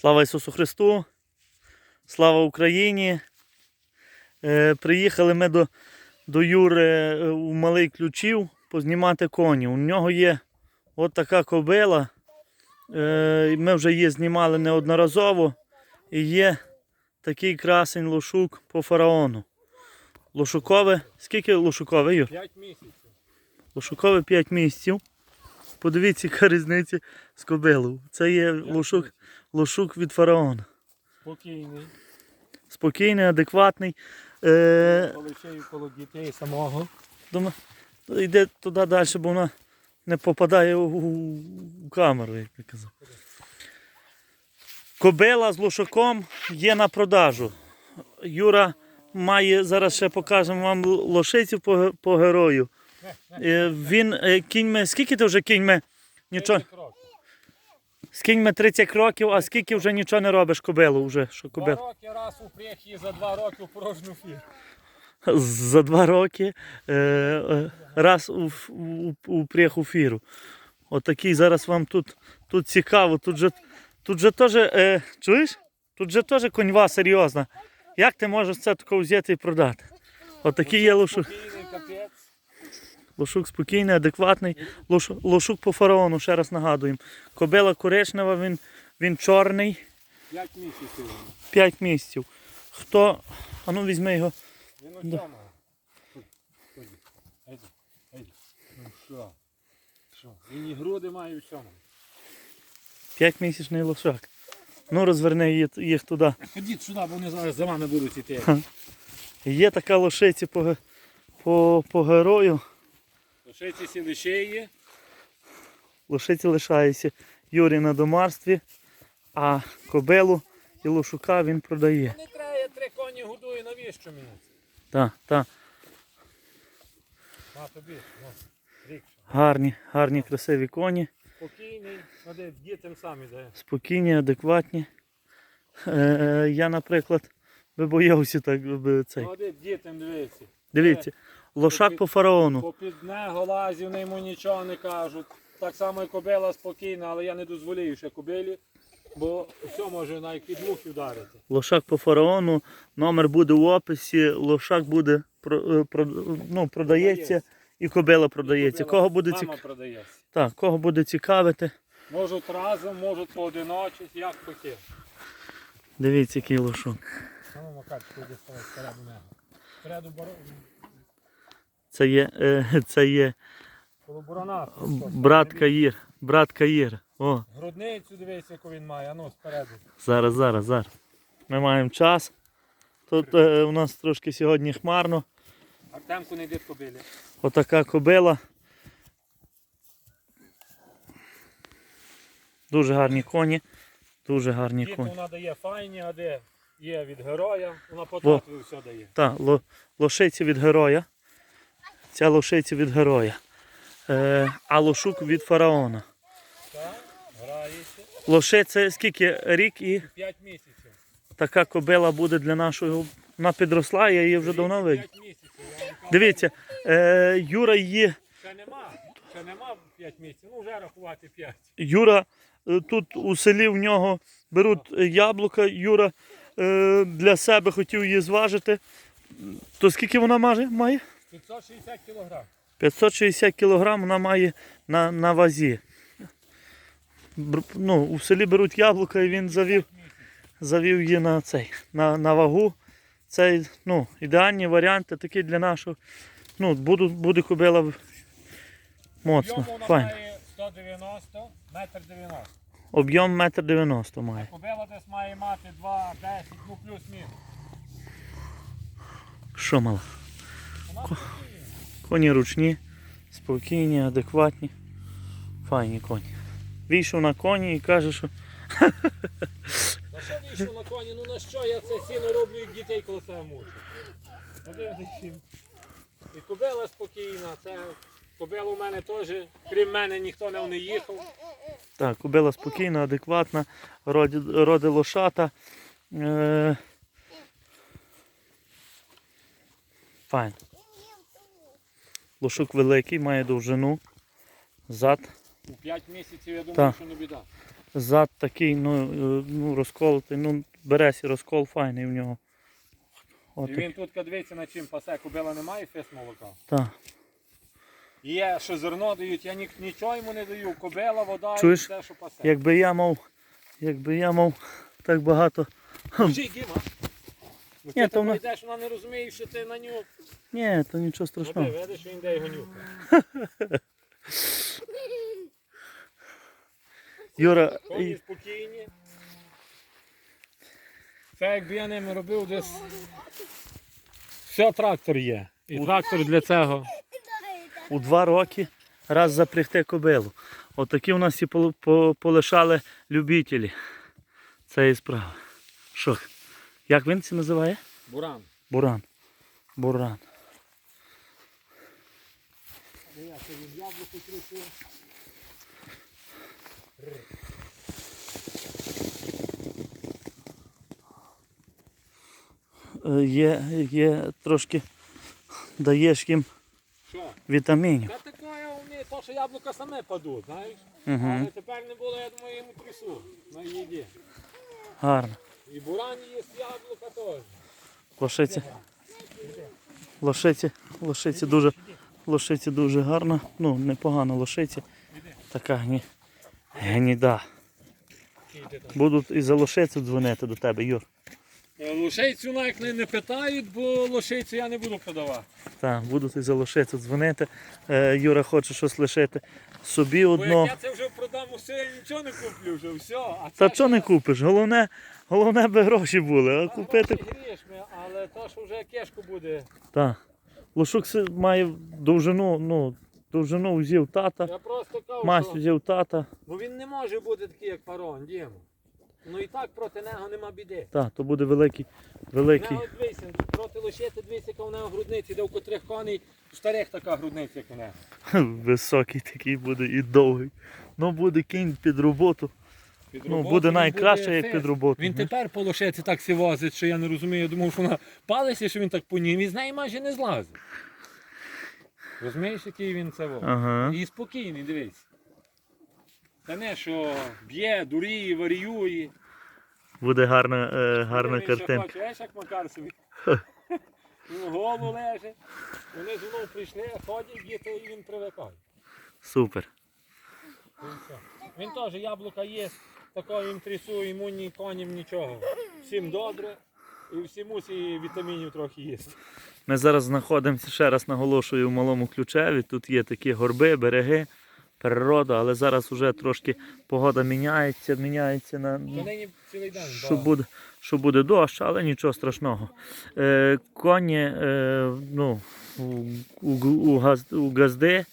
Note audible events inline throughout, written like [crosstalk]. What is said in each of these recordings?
Слава Ісусу Христу! Слава Україні! Е, приїхали ми до, до Юри е, у Малий Ключів познімати коні. У нього є от така кобила. Е, ми вже її знімали неодноразово. І є такий красень лошук по фараону. Лошукове. Скільки лошукове, Юр? 5 місяців. Лошукове 5 місяців. Подивіться, яка різниця з кобилою. Це є лошук, лошук від фараона. Спокійний. Спокійний, адекватний. Е, Коли ще й коло дітей самого. думаю, йде туди далі, бо вона не попадає у, у- камеру, як я казав. Кобила з лошаком є на продажу. Юра має, зараз ще покажемо вам лошицю по, по герою. Е, Він е, кіньми, скільки ти вже кіньми? Нічого. 30 років. З кіньми 30 років, а скільки вже нічого не робиш кобилу вже, що Два роки раз у прихі, за два роки в порожню фір. За два роки е, е, раз у, ф- у, фіру. Отакий зараз вам тут, тут цікаво. Тут же, тут же теж, е, чуєш? Тут же теж коньва серйозна. Як ти можеш це тако взяти і продати? Отакий є лошук. Лошук спокійний, адекватний. Лош, лошук по фараону, ще раз нагадуємо. Кобила коричнева, він, він чорний, 5 місяців. 5 місяців. Хто. А ну візьми його. Він еді. Ну що? Що? Він і груди має в цьому. 5-місячний лошак. Ну, розверни їх, туди. Ходіть сюди, бо вони зараз за вами будуть іти. Є така лошиця по, по, по герою. Лошиці сіли ще є. Лошиці лишається Юрій на домарстві, а кобилу і лошука він продає. Не треба, я три коні годую, навіщо мені? Так, так. На тобі, рік. Гарні, гарні, красиві коні, Спокійний, дітям самі дає. спокійні, адекватні. Е, я, наприклад, би боявся так би цей. Ходи, дітям дивися. Дивіться, лошак по фараону. Попід нього лазів, вони йому нічого не кажуть. Так само і кобила спокійна, але я не дозволяю ще кобилі, бо все може навіть під мухи вдарити. Лошак по фараону, номер буде в описі, лошак буде про- е, про- ну, продається і кобила продається. Кобила Кого буде, цік... продається. так, кого буде цікавити, Можуть разом, можуть поодиночі, як хотів. дивіться, який лошок. Макарчику, йди ставай спереду нього. Спереду боро... Це є, е, [laughs] це є брат Каїр. Брат Каїр. О, Грудницю дивись, яку він має, а ну спереду. зараз, зараз, зараз. Ми маємо час. Тут е, у нас трошки сьогодні хмарно. Артемку не йди кобилі. Отака кобила. Дуже гарні коні. Дуже гарні Діти коні. вона дає файні, а де є від героя, вона потрапила все дає. Так, ло, лошиці від героя. Ця лошиця від героя. Е, а лошук від фараона. Лошиця скільки рік і 5 місяців. така кобила буде для нашого. Вона підросла, я її вже давно видів. 5 місяців. я вам кажу. Дивіться, е, Юра її. Ще нема, ще нема 5 місяців, ну вже рахувати 5. Юра е, тут у селі в нього беруть яблука. Юра е, для себе хотів її зважити. То скільки вона має? Має? 560 кілограм. 560 кг вона має на, на вазі. Ну, у селі беруть яблука і він завів, завів її на цей, на, на вагу. Це ну, ідеальні варіанти такі для нашого. Ну, буду, буде кобила моцно, файно. має 190, метр 90. Об'єм 1,90 м має. Кобила десь має мати 2, 10, ну плюс-мінус. Що мало? Коні ручні, спокійні, адекватні. Файні коні. Вийшов на коні і каже, що На що вийшов на коні? Ну на що я це сіно роблю, як дітей коло себе мучу? І кобила спокійна, це кобила у мене теж, крім мене, ніхто не не їхав. Так, кобила спокійна, адекватна, роди, роди лошата. Е... Файн. Лошук великий, має довжину, зад. У 5 місяців я думаю, Так. що не біда. Зад такий, ну, е, ну розколотий, ну, бересі розкол файний в нього. І він тут дивиться на чим пасе, кобила немає фес молока. так. Є, що зерно дають, я ні, нічого йому не даю. Кобила, вода Чуєш? і все, що пасе. Якби я мав, якби я мав так багато. Вже Діма. Ну, Ні, ти то вона- йдеш, вона не розуміє, що ти на нього. Ні, то нічого Ну, страшного. ти видиш, він де його нюхає. [laughs] Юра, Коні і- спокійні. Це якби я ними робив десь. Все, трактор є. І трактор для цього. у два роки раз запрягти кобилу. Отакі у нас і пол- по- полишали любителі цієї справи. Що? Як він це називає? Буран. Буран. Буран. Я від яблуку трусив. Е, Є, є трошки даєш їм Що? вітамінів. Та таке вони, то, що яблука саме падуть, знаєш? Угу. Але тепер не було, я думаю, йому трясу на їді. Гарно. І буран є яблука теж. Лошиця. Лошиця. Лошиця дуже, лошиця дуже гарна. Ну, непогано лошиця. Така гні, гніда. Будуть і за лошицю дзвонити до тебе, Юр. Е, Лошейцю навіть не, питають, бо лошейцю я не буду продавати. Так, будуть і за лошицю дзвонити. Е, Юра хоче щось лишити собі Бо одно. як я це вже продам усе, я нічого не куплю вже, все. А Та що не купиш? Головне, головне би гроші були, а купити. грішми, але то, що вже кешку буде. Так. Лошук си- має довжину, ну, довжину взяв тата, Я просто кажу, масть що взяв тата. ну він не може бути такий, як фарон, Дімо. Ну і так проти нього нема біди. Так, то буде великий, великий. Нього дивися, проти лошити дивися, яка в нього грудниці, де у котрих коней в старих така грудниця, як у нього. [laughs] Високий такий буде і довгий. Ну буде кінь під роботу. Під Ну, буде найкраще, як фес. під роботу. Він тепер по лошиці так сі возить, що я не розумію. Я думав, що вона палиться, що він так по ній. Він з неї майже не злазить. Розумієш, який він це вов? Ага. І спокійний, дивись. Та не, що б'є, дуріє, варіює. Буде гарна, е, гарна картинка. Знаєш, як Макар собі. [laughs] Він голову лежить. Вони з прийшли, ходять, діти, і він привикає. Супер. Все. Він теж яблука є, такого їм трясу, йому ні коням нічого. Всім добре. І всі мусі вітамінів трохи їсти. Ми зараз знаходимося, ще раз наголошую, в малому ключеві. Тут є такі горби, береги, природа, але зараз вже трошки погода міняється, міняється на. День. що буде, що буде дощ, але нічого страшного. Е, коні е, ну, у, у, у, газди,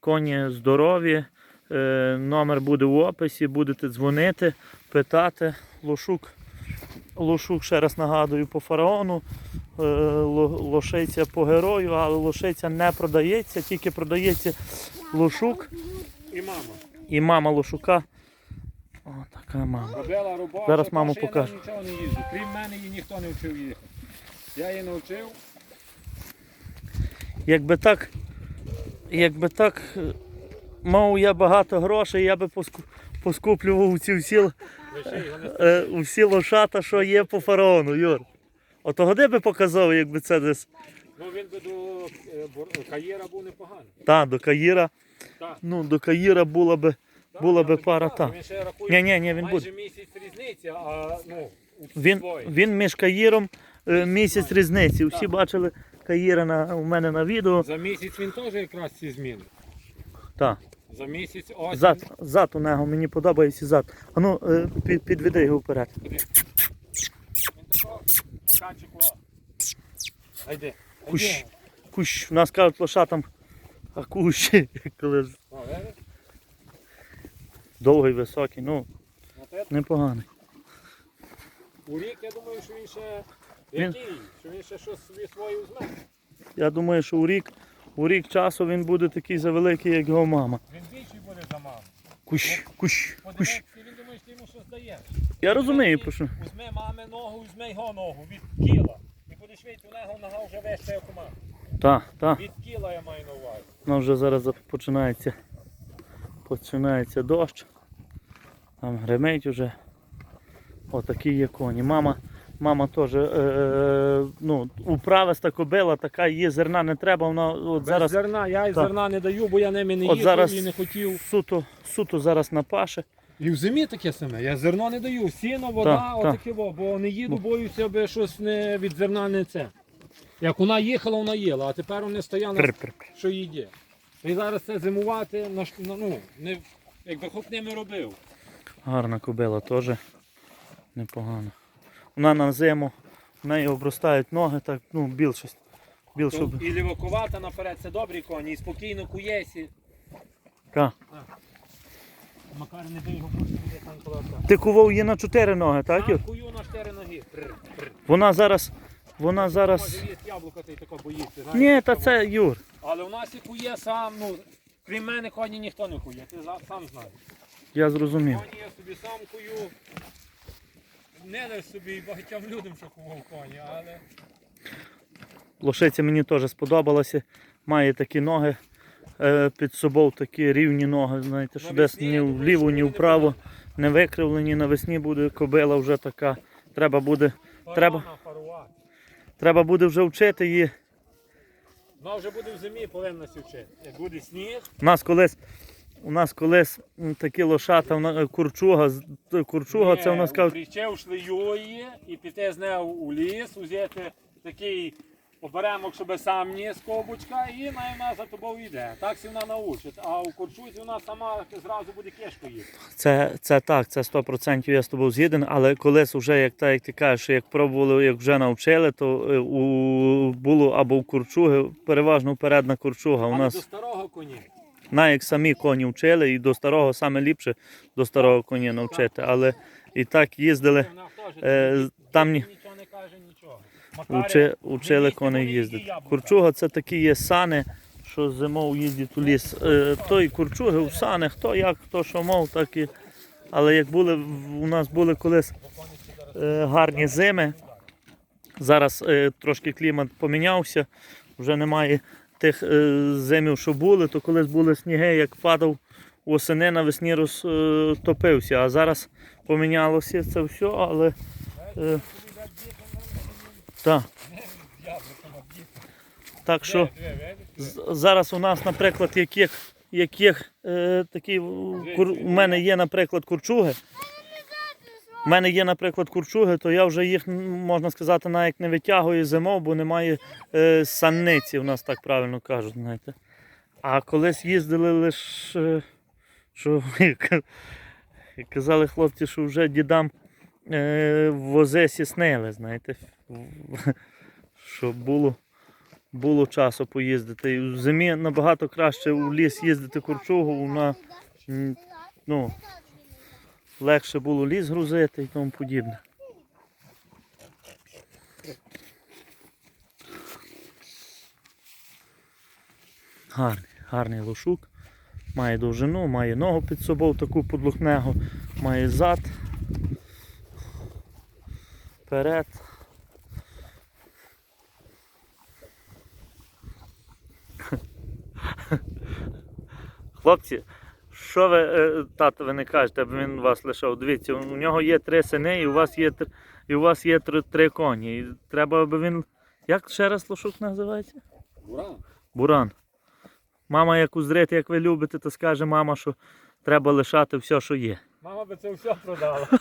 коні здорові, е, номер буде в описі, будете дзвонити, питати. Лошук, лошук, ще раз нагадую, по фараону, е, лошиця по герою, але лошиця не продається, тільки продається лошук І мама. і мама лошука. О, така мама. Робила роботу. Зараз маму покажу. Нічого не їздить. Крім мене її ніхто не вчив їхати. Я її навчив. Якби так, якби так мав я багато грошей, я би поску- поскуплював ці всі, е, всі лошата, що є по фараону, Юр. Ото годи би показав, якби це десь. Ну він би до е, Каєра був непоганий. Та, до Каїра. Так. Ну, до Каїра була би. Так, Була я би пара, та. Він ще рахує Ні, ні, ні, він майже буде. місяць різниця, а ну, Він, він між Каїром е, місяць різниці. Всі Так. бачили Каїра на, у мене на відео. За місяць він теж якраз ці зміни. Так. За місяць осінь. Зад, зад у нього, мені подобається зад. А ну, е, під, підведи його вперед. Він такого маканчику. Айди. Кущ. Кущ. У нас кажуть лошатам, а кущ, [laughs] коли ж довгий, високий, ну, непоганий. У рік я думаю, що він ще Він- який, що він ще щось собі своє візьме. Я думаю, що у рік, у рік часу він буде такий завеликий, як його мама. Він більший буде за маму. Кущ, кущ, кущ. Він думає, що йому щось дає. Я розумію, про що. Візьме мами ногу, візьме його ногу від кіла. І у нього нога вже вища, як у мами. Так, так. Від кіла я маю на увазі. Ну вже зараз починається, починається дощ. Там гремить уже. Отакі є коні. Мама, мама теж, е, ну, управиста кобила, така її зерна не треба, вона от Без зараз зерна, я й зерна не даю, бо я ними не їхав і не хотів. суто, суто зараз на паше. І в зимі таке саме. Я зерно не даю. Сіно, вода, Так, так. отаке, во, бо не їду, боюся, аби щось не від зерна не це. Як вона їхала, вона їла, а тепер вони стояли, Пр-пр-пр. що їде. І зараз це зимувати, на ш- на- ну, не, якби хоп ними робив. Гарна кобила теж непогана. Вона на зиму, в неї обростають ноги, так, ну, більшість. Більше. То І лівокувата наперед це добрі коні, і спокійно куєсі. Та. Макар не бий його пустити там колоса. Ти кував її на чотири ноги, так? Юр? Кую на чотири ноги. Прр, прр. Вона зараз. Вона зараз. Може є яблука, ти тако боїться. знаєш, Ні, та це Юр. Але у нас і кує сам, ну, крім мене коні ніхто не кує, ти за- сам знаєш. Я зрозумів. Коні я собі сам кую. Не лиш собі і багатьом людям, що кував коні, але Лошиця мені теж сподобалася. Має такі ноги під собою, такі рівні ноги, знаєте, що десь ні вліво, ні вправо не викривлені. Навесні буде кобила вже така. Треба буде, Треба. Треба буде вже вчити її. Вона вже буде в зимі, повинна вчити. Як буде сніг, У нас колись, у нас колись такі лошата, вона- курчуга, з- курчуга це у нас кажуть, Причев шлеює і піти з нею у ліс, взяти такий оберемок, щоб сам ніс ковбочка, і вона за тобою йде. Так сі вона научить. А у курчузі вона сама зразу буде кишку їсти. Це, це так, це 100% я з тобою згіден, але колись вже, як, та, як ти кажеш, як пробували, як вже навчили, то е, у, було або у курчуги, переважно передна курчуга. У Але нас до старого коні. на як самі коні вчили, і до старого саме ліпше до старого коні навчити. Але і так їздили, е, там ні- нічого не каже, нічого. Учи, учили коней їздити. Курчуга це такі є сани, що зимою їздять у ліс. Е, той курчуги в сани, хто як, хто що мов, так і. Але як були, у нас були колись е, гарні зими. Зараз е, трошки клімат помінявся, вже немає тих зимів, що були, то колись були сніги, як падав восени, навесні розтопився. А зараз помінялося це все, але так. Так що зараз у нас, наприклад, яких, яких е, такі кур, у мене є, наприклад, курчуги. У мене є, наприклад, курчуги, то я вже їх, можна сказати, навіть не витягую зимов, бо немає е, санниці, у нас так правильно кажуть, знаєте. А колись їздили лише, що [laughs] казали хлопці, що вже дідам е, вози сіснили, знаєте. Що було, було часу поїздити. В зимі набагато краще у ліс їздити курчугу, вона ну, легше було ліс грузити і тому подібне. Гарний, гарний лошук. Має довжину, має ногу під собою таку подлухнегу, має зад. Вперед. Хлопці, що ви, е, тато, ви не кажете, аби він вас лишав? Дивіться, у нього є три сини, і у вас є, і у вас є три, три коні. І треба, аби він. Як ще раз лошук називається? Ура! Буран. Мама, як узрити, як ви любите, то скаже мама, що треба лишати все, що є. Мама би це все продала. [laughs]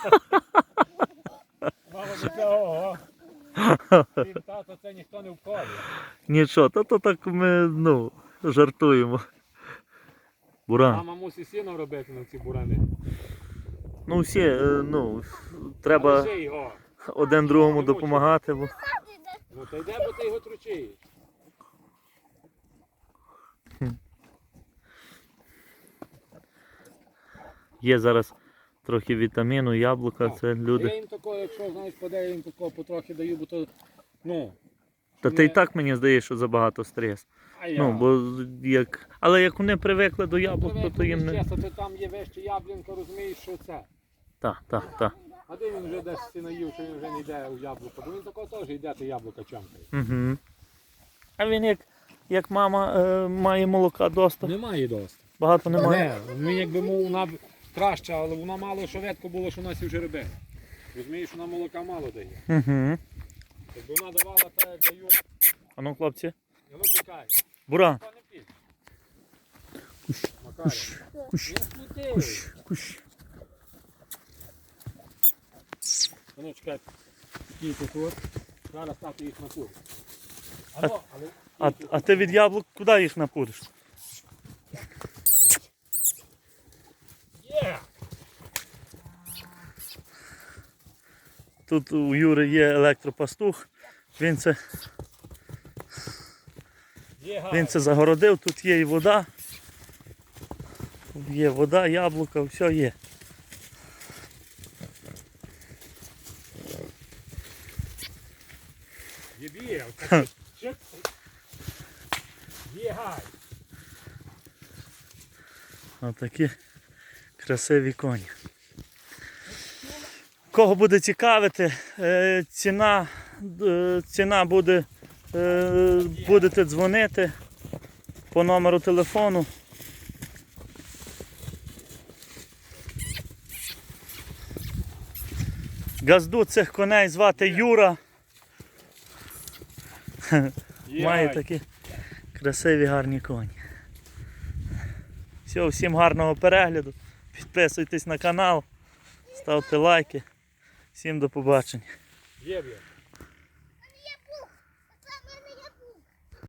Мама би це ого. Тата це ніхто не вколює. Нічого, то, то так ми ну, жартуємо. Буран. Мама мусить сіно робити на ці бурани. Ну всі, е, ну, треба Лиши його. один другому допомагати. Бо... Ну та йде, бо ти його тручиш. Є зараз трохи вітаміну, яблука, це Я люди. їм такого, якщо знаєш, поде, я їм такого потрохи даю, бо то, ну, Та ти і так мені здається, що забагато стрес. а я. Ну, бо як. Але як вони привикли до яблук, то, то їм не. Чесно, ти там є вище яблінка, розумієш, що це. Так, так, так. А де він вже десь си наїв, що він вже не йде у яблуко, бо він такого теж йде, ти яблука чамкає. Угу. А він як, як мама е, має молока доста, Немає досить. багато немає. Не, він якби мов на краща, але вона мало шоветко було, що нас і в жеребені. Розумієш, вона молока мало дає. Угу. Якби вона давала так, як дають, А ну, хлопці. воно тікає. Буран. Та не. Не крути. Кущ. Ну, чекай. Скільки тут. Зараз стати їх на курі. А, ну, але А, а ти від яблук куди їх напудиш? Є! Тут у Юри є електропастух. Він це, він це загородив, тут є і вода. Тут Є вода, яблука, все є. [laughs] Отакі красиві коні. Кого буде цікавити, е, ціна, е, ціна буде, е, будете дзвонити по номеру телефону. Газду цих коней звати Юра. Має такі красиві гарні коні. Все, всім гарного перегляду. Підписуйтесь на канал, ставте лайки. Всім до побачення.